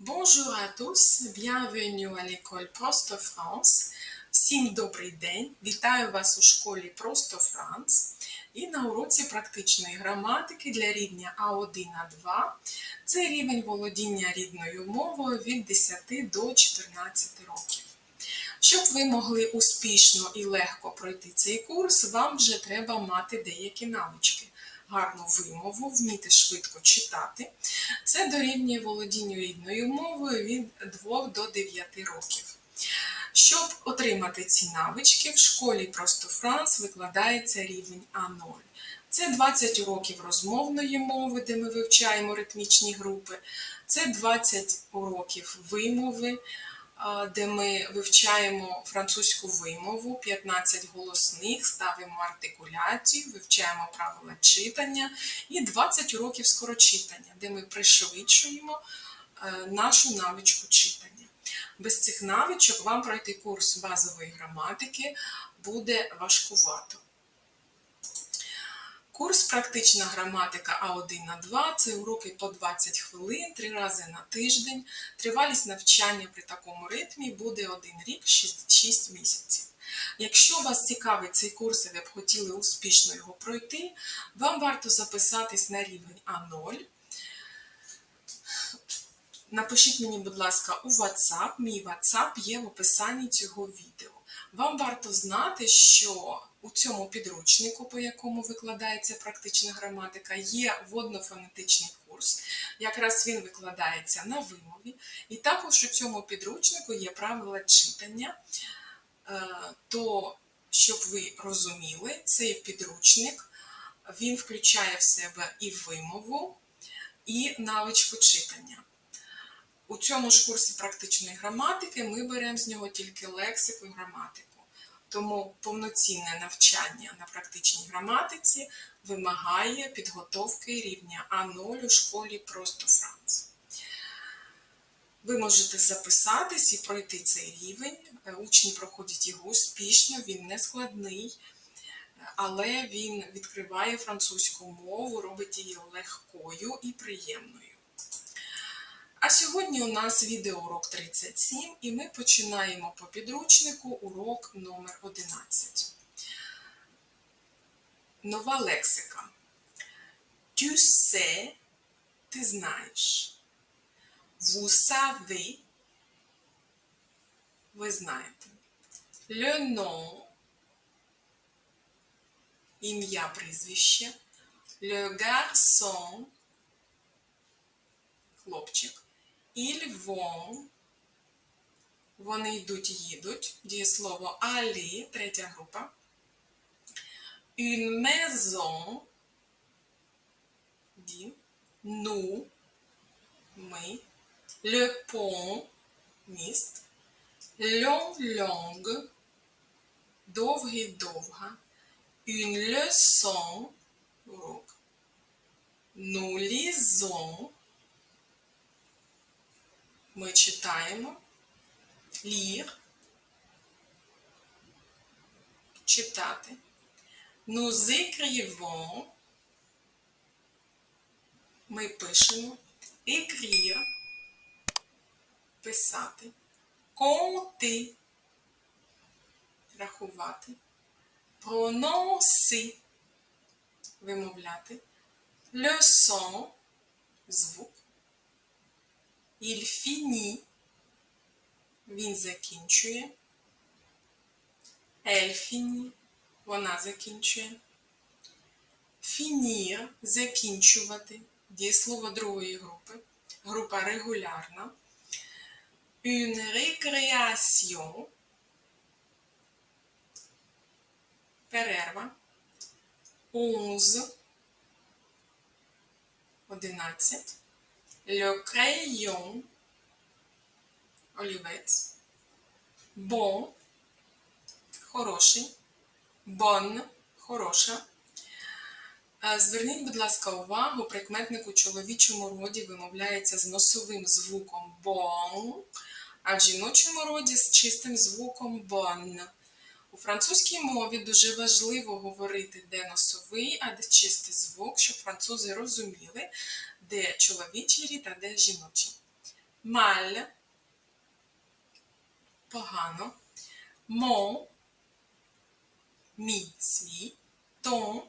Bonjour à tous, bienvenue à l'école Просто France. Всім добрий день! Вітаю вас у школі Просто Франц і на уроці практичної граматики для рівня А1 А2. Це рівень володіння рідною мовою від 10 до 14 років. Щоб ви могли успішно і легко пройти цей курс, вам вже треба мати деякі навички. Гарну вимову, вміти швидко читати. Це дорівнює володінню рідною мовою від 2 до 9 років. Щоб отримати ці навички, в школі Просто Франс викладається рівень А0. Це 20 уроків розмовної мови, де ми вивчаємо ритмічні групи. Це 20 уроків вимови, де ми вивчаємо французьку вимову, 15 голосних, ставимо артикуляцію, вивчаємо правила читання і 20 уроків скорочитання, де ми пришвидшуємо е, нашу навичку читання. Без цих навичок вам пройти курс базової граматики буде важкувато. Курс практична граматика А1 на 2 це уроки по 20 хвилин, 3 рази на тиждень. Тривалість навчання при такому ритмі буде 1 рік 6, 6 місяців. Якщо вас цікавить цей курс і ви б хотіли успішно його пройти, вам варто записатись на рівень А0. Напишіть мені, будь ласка, у WhatsApp. Мій WhatsApp є в описанні цього відео. Вам варто знати, що у цьому підручнику, по якому викладається практична граматика, є воднофонетичний курс. Якраз він викладається на вимові. І також у цьому підручнику є правила читання. Е, То, щоб ви розуміли, цей підручник він включає в себе і вимову, і навичку читання. У цьому ж курсі практичної граматики ми беремо з нього тільки лексику і граматику. Тому повноцінне навчання на практичній граматиці вимагає підготовки рівня А0 у школі Просто Франц. Ви можете записатись і пройти цей рівень. Е, Учні проходять його успішно, він не складний, але він відкриває французьку мову, робить її легкою і приємною. А сьогодні у нас відеоурок 37 і ми починаємо по підручнику урок номер 11. Нова лексика. Tu sais, ти знаєш. Vous ви знаєте. Le nom, ім'я прізвище. Le garçon, хлопчик. Ils vont, вони йдуть, їдуть. Дієслово aller, третя група. Une maison, дім. Nous, ми. Le pont, міст. Long, longue, довгий, довга. Une leçon, урок. Nous lisons, ми читаємо. Лір. Читати. Nous écrivons. Ми пишемо. Écrire. Писати. Compter. Рахувати. Prononcer. Вимовляти. Le son. Звук. Il finit. Він закінчує. Elle finit. Вона закінчує. Finir – закінчувати. Дієслово другої групи. Група регулярна. Une récréation. Перерва. Onze. Одинадцять. Le crayon. Олівець. Bon. Хороший. Bonne. Хороша. Зверніть, будь ласка, увагу, прикметник у чоловічому роді вимовляється з носовим звуком bon, а в жіночому роді з чистим звуком bon. У французькій мові дуже важливо говорити, де носовий, а де чистий звук, щоб французи розуміли, де чоловічий рід, а де жіночий. mal, погано, mon, мій свій, ton,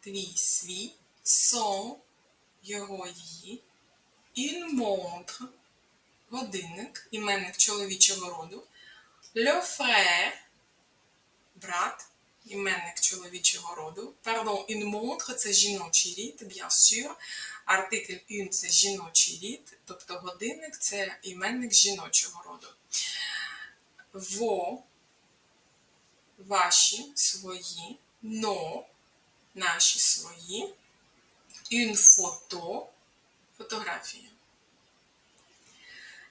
твій свій, son, його її, montre, годинник, іменник чоловічого роду, le frère, брат, іменник чоловічого роду. Pardon, une montre це жіночий рід, bien sûr. Артикль une це жіночий рід, тобто годинник це іменник жіночого роду. Во, ваші, свої, но, наші свої, une photo, фотографія.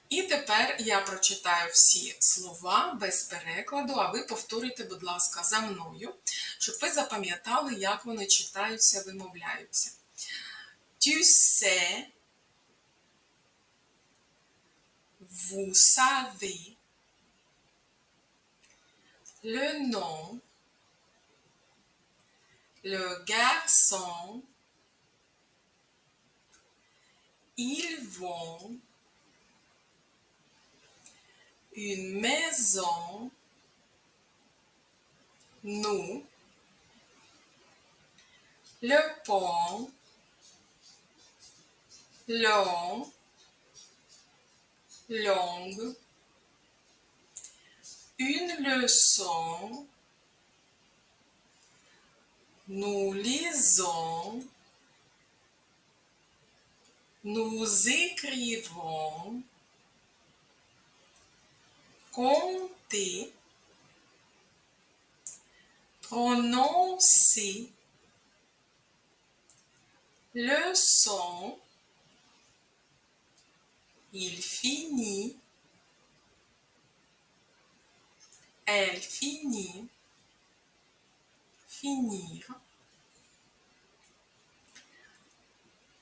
І тепер я прочитаю всі слова без перекладу, а ви повторюйте, будь ласка, за мною, щоб ви запам'ятали, як вони читаються, вимовляються. Tu sais, vous savez, le nom, le garçon, ils vont, une maison, nous, le pont, long, longue, une leçon, nous lisons, nous écrivons, compter, prononcer, leçon, il finit, elle finit, finir.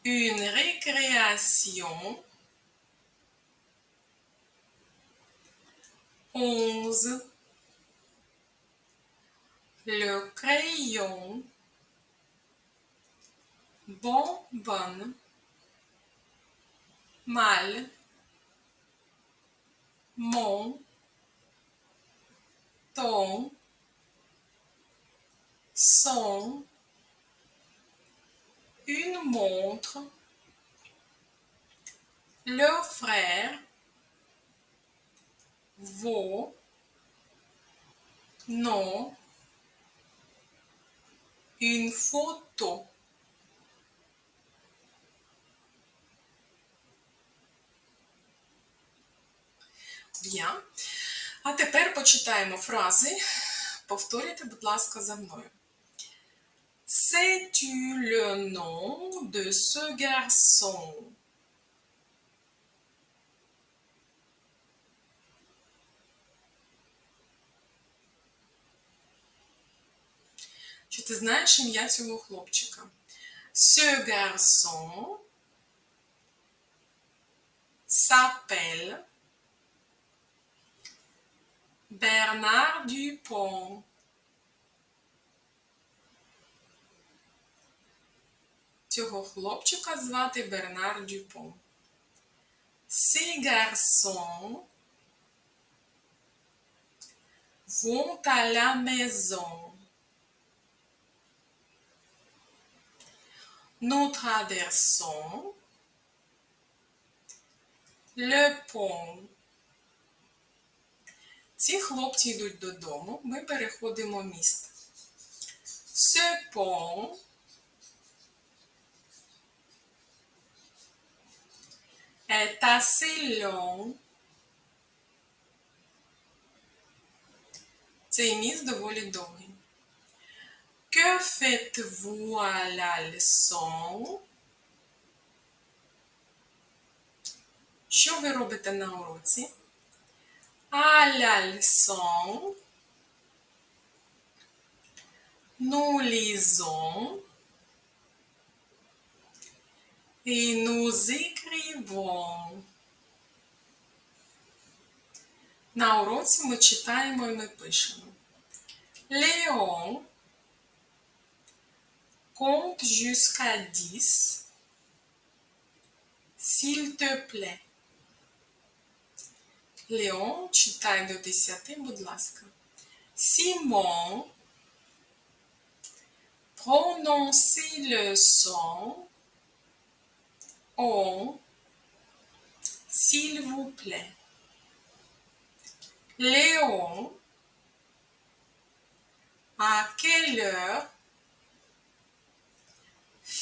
Une récréation, onze, le crayon, bonbonne, mal, mon, ton, son, une montre, le frère, vos, non, une photo. Bien. А тепер почитаємо фрази. Повторюйте, будь ласка, за мною. Sais-tu le nom de ce garçon? Чи ти знаєш ім'я цього хлопчика? Ce garçon s'appelle Bernard Dupont. Цього хлопчика звати Бернар Дюпон. Ces garçons vont à la maison. Nous traversons le pont. Ці хлопці йдуть додому, ми переходимо міст. Ce pont est assez long. Цей міст доволі довгий. Що ви робите на уроці? La leçon, nous lisons et nous écrivons. На уроці ми читаємо і ми пишемо. Léon compte jusqu'à 10, s'il te plaît. Léon, читай до 10, будь ласка. Simon, prononcez le son on, s'il vous plaît. Léon, à quelle heure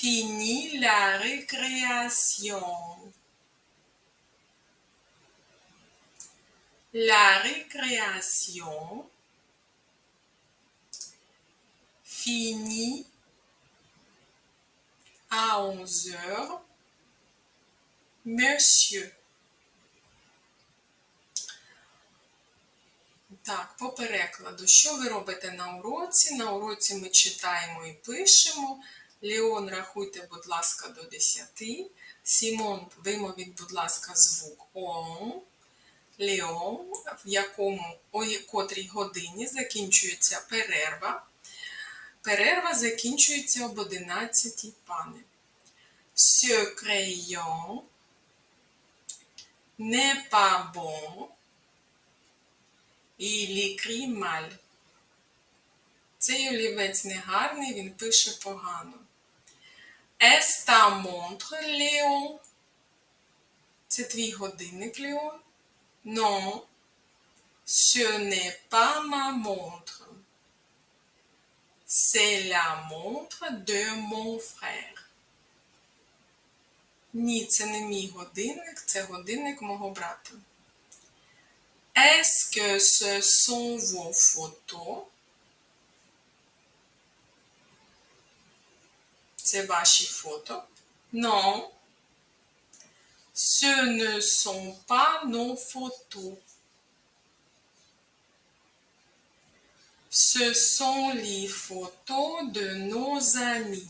finit la récréation? La récréation finit à 11 heures. Monsieur. Так, по перекладу. Що ви робите на уроці? На уроці ми читаємо і пишемо. Леон, рахуйте, будь ласка, до 10. Сімон, вимовіть, будь ласка, звук ОН. Леон, в якому о котрій годині закінчується перерва. Перерва закінчується об 11 пане. Crayon n'est pas bon. Il écrit mal. Цей олівець негарний, він пише погано. Est ta montre, Léon? Це твій годинник, Леон? Non, ce n'est pas ma montre. C'est la montre de mon frère. Ні, це не мій годинник, це годинник мого брата. Est-ce que ce sont vos photos? C'est ваші фото? Non. Ce ne sont pas nos photos. Ce sont les photos de nos amis.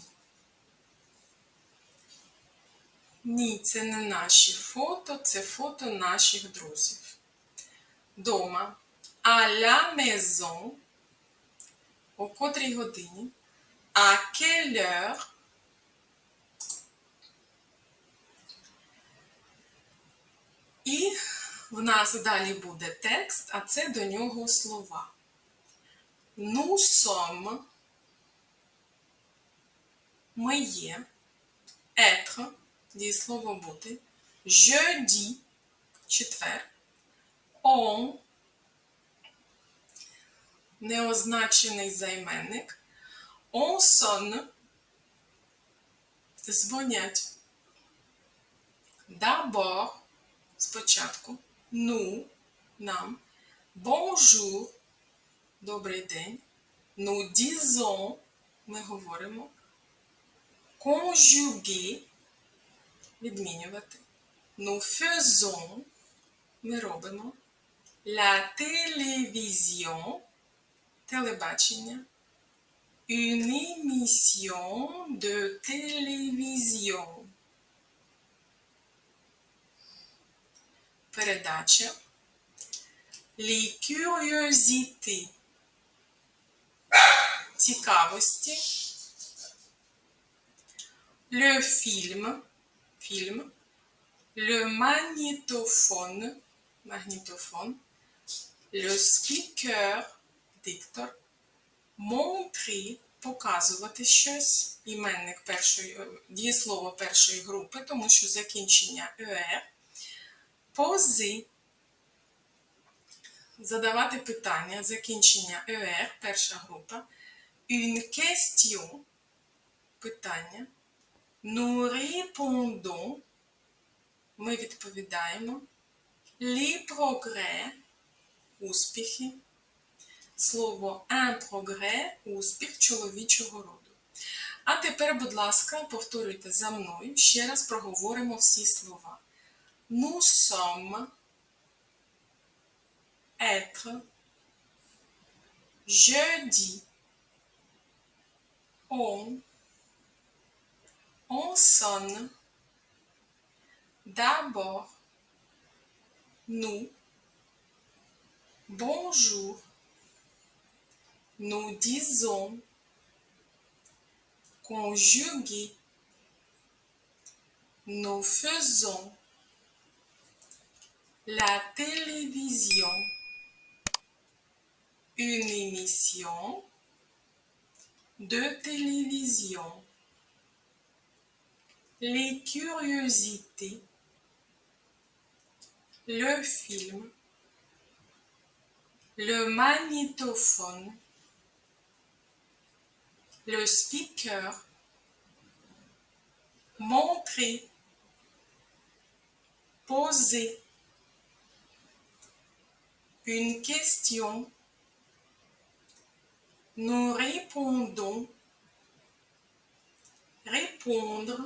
Ні, це не наші фото, це фото наших друзів. Дома. À la maison. О котрій годині. À quelle heure? І в нас далі буде текст, а це до нього слова. Sommes. Ми є. Être. Дієслово бути. Jeudi. Четвер. On. Неозначений займенник. On sonne. Дзвонять. D'abord. Спочатку. Ну. Нам. Bonjour. Добрий день. Nous disons. Ми говоримо. Conjuguer. Відмінювати. Nous faisons. Ми робимо. La télévision. Телебачення. Une émission de télévision. Передача. Les curiosités. Цікавості. Le film. Фільм. Le magnétophone. Магнітофон. Le speaker. Диктор. Montrer. Показувати щось. Іменник першої, дієслово першої групи, тому що закінчення «er». Пози. Задавати питання, закінчення «er», перша група. Une question. Питання. Nous répondons. Ми відповідаємо. Les progrès. Успіхи. Слово un progrès – успіх чоловічого роду. А тепер, будь ласка, повторюйте за мною. Ще раз проговоримо всі слова. Nous sommes être jeudi. On on sonne d'abord nous. Bonjour. Nous disons conjuguer. Nous faisons La télévision. Une émission de télévision. Les curiosités. Le film. Le magnétophone. Le speaker. Montrer. Poser. Une question. Nous répondons. Répondre.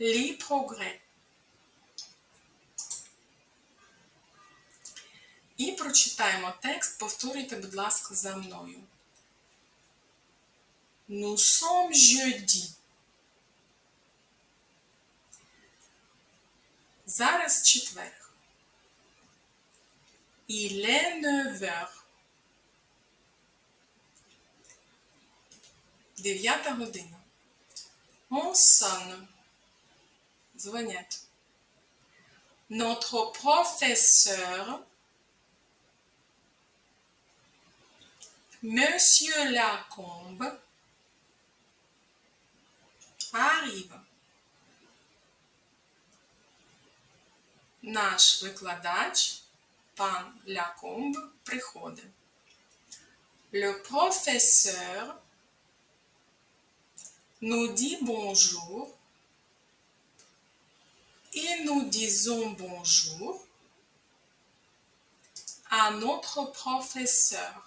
Les progrès. І прочитаємо текст, повторюйте, будь ласка, за мною. Nous sommes jeudi. Зараз четверг. Il est 9 heures. Дев'ята година. On sonne. Дзвонять. Notre professeur, Monsieur Lacombe, arrive. Наш викладач, пан Лакомб, приходить. Le professeur nous dit bonjour et nous disons bonjour à notre professeur.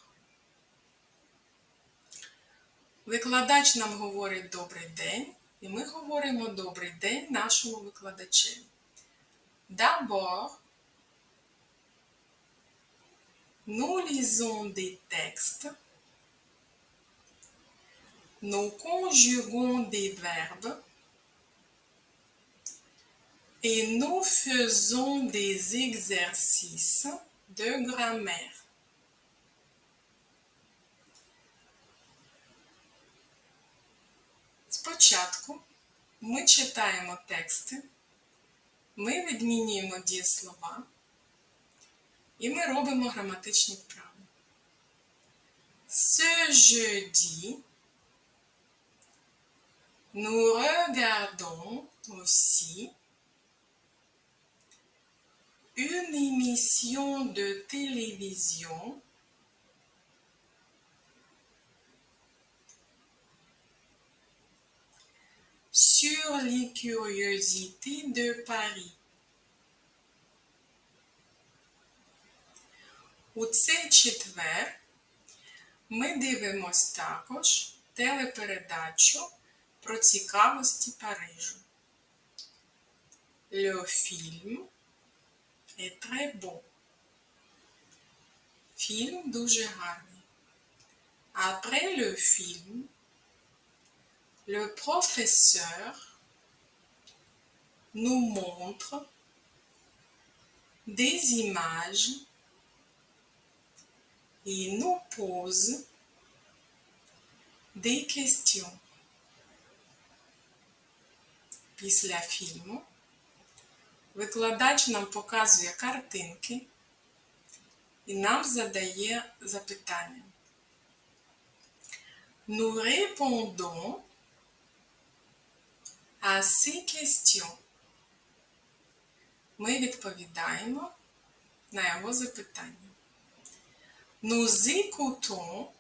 Викладач нам говорить добрий день, і ми говоримо добрий день нашому викладачеві. D'abord, nous lisons des textes, nous conjuguons des verbes et nous faisons des exercices de grammaire. Спочатку ми читаємо тексти, ми відмінюємо дієслова і ми робимо граматичні вправи. Ce jeudi, nous regardons aussi une émission de télévision sur les curiosités de Paris. У цей четвер ми дивимось також телепередачу про цікавості Парижу. Le film est très beau. Фільм дуже гарний. Après le film, le professeur nous montre des images et nous pose des questions. Після фільму викладач нам показує картинки і нам задає запитання. Nous répondons à ces questions. Ми відповідаємо на його запитання. Nous écoutons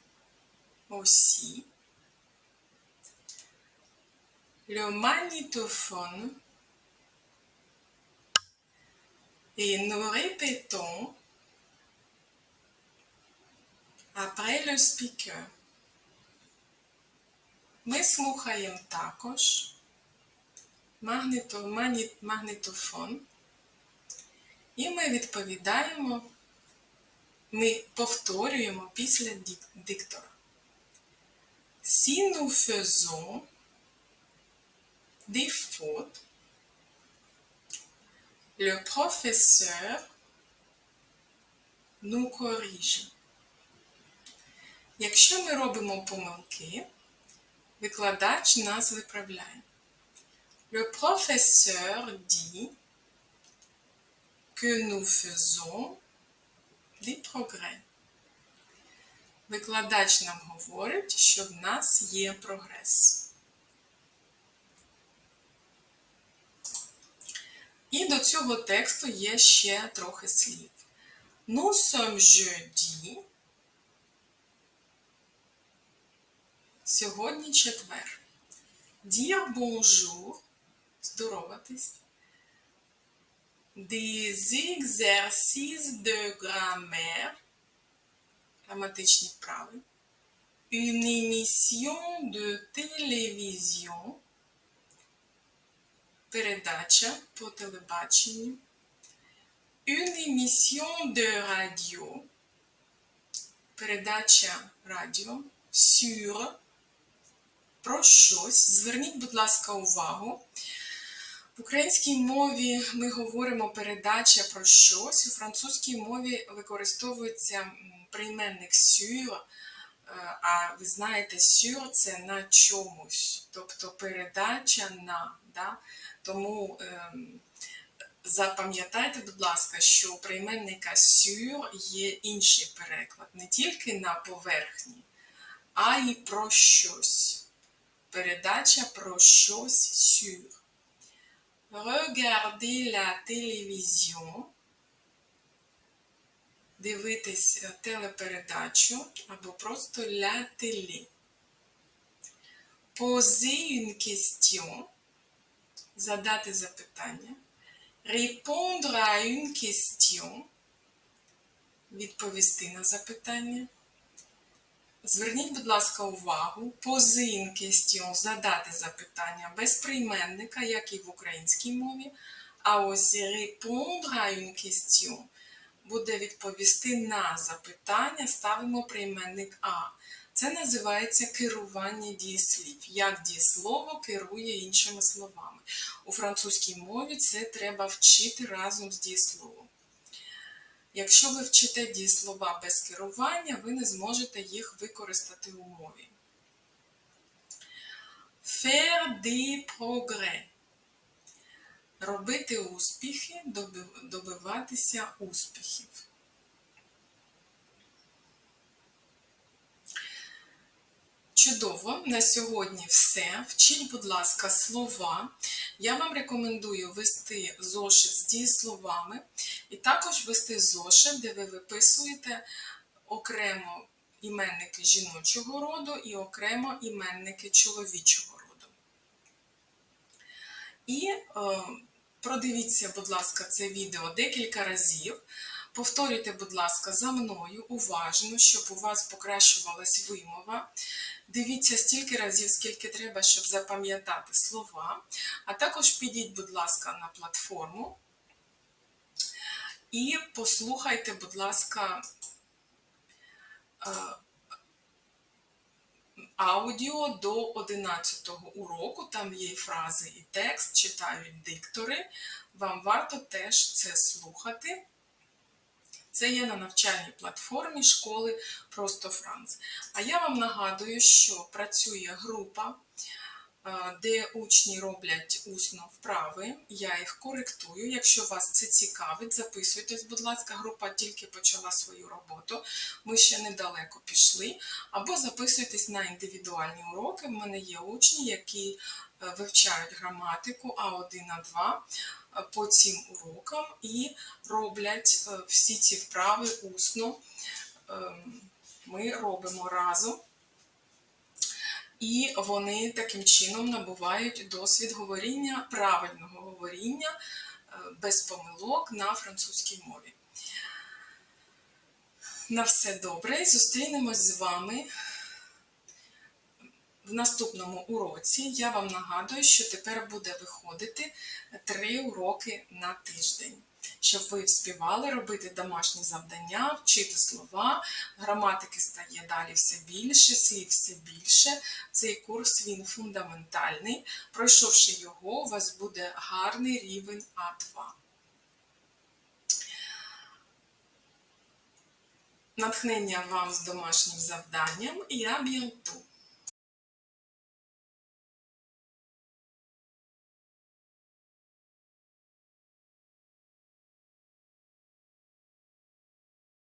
aussi le magnétophone et nous répétons après le speaker. Ми слухаємо також магнито, мані- магнітофон і ми відповідаємо, ми повторюємо після диктора. Si nous faisons des fautes, le professeur nous corrige. Якщо ми робимо помилки, викладач нас виправляє. Le professeur dit que nous faisons des progrès. Викладач нам говорить, що в нас є прогрес. І до цього тексту є ще трохи слів. Nous sommes jeudi. Сьогодні четвер. Dire bonjour. Здороватись. Des exercices de grammaire. Граматичні вправи. Une émission de télévision. Передача по телебаченню. Une émission de radio. Передача радіо. Sur. Про щось. Зверніть, будь ласка, увагу. В українській мові ми говоримо передача про щось. У французькій мові використовується прийменник sur, е, а ви знаєте, sur це на чомусь, тобто передача на. Да? Тому ем, запам'ятайте, будь ласка, що у прийменника sur є інший переклад, не тільки на поверхні, а й про щось. Передача про щось sur. Regardez la télévision. Дивитись е, телепередачу або просто la télé. Poser une question. Задати запитання. Répondre à une question. Відповісти на запитання. Зверніть, будь ласка, увагу. Poser une. Задати запитання без прийменника, як і в українській мові. А ось répondre à une question буде відповісти на запитання, ставимо прийменник А. Це називається керування дієслів. Як дієслово керує іншими словами. У французькій мові це треба вчити разом з дієсловом. Якщо ви вчите дієслова без керування, ви не зможете їх використати у мові. Faire des progrès. Робити успіхи, добиватися успіхів. Чудово, на сьогодні все. Вчіть, будь ласка, слова. Я вам рекомендую вести зошит з дієсловами і також вести зошит, де ви виписуєте окремо іменники жіночого роду і окремо іменники чоловічого роду. І е, продивіться, будь ласка, це відео декілька разів. Повторюйте, будь ласка, за мною уважно, щоб у вас покращувалась вимова. Дивіться стільки разів, скільки треба, щоб запам'ятати слова. А також підіть, будь ласка, на платформу і послухайте, будь ласка, е, аудіо до 11 уроку. Там є і фрази, і текст, читають диктори. Вам варто теж це слухати. Це є на навчальній платформі школи Просто Франц. А я вам нагадую, що працює група, е, де учні роблять усно вправи. Я їх коректую. Якщо вас це цікавить, записуйтесь, будь ласка, група тільки почала свою роботу. Ми ще недалеко пішли. Або записуйтесь на індивідуальні уроки. В мене є учні, які е, вивчають граматику А1, А2 е, по цим урокам і роблять е, всі ці вправи усно. Ем, Ми робимо разом. І вони таким чином набувають досвід говоріння, правильного говоріння е, без помилок на французькій мові. На все добре. Зустрінемось з вами в наступному уроці. Я вам нагадую, що тепер буде виходити три уроки на тиждень. Щоб ви вспівали робити домашні завдання, вчити слова, граматики стає далі все більше, слів все більше. Цей курс він фундаментальний. Пройшовши його, у вас буде гарний рівень А2. Натхнення вам з домашнім завданням і à bientôt!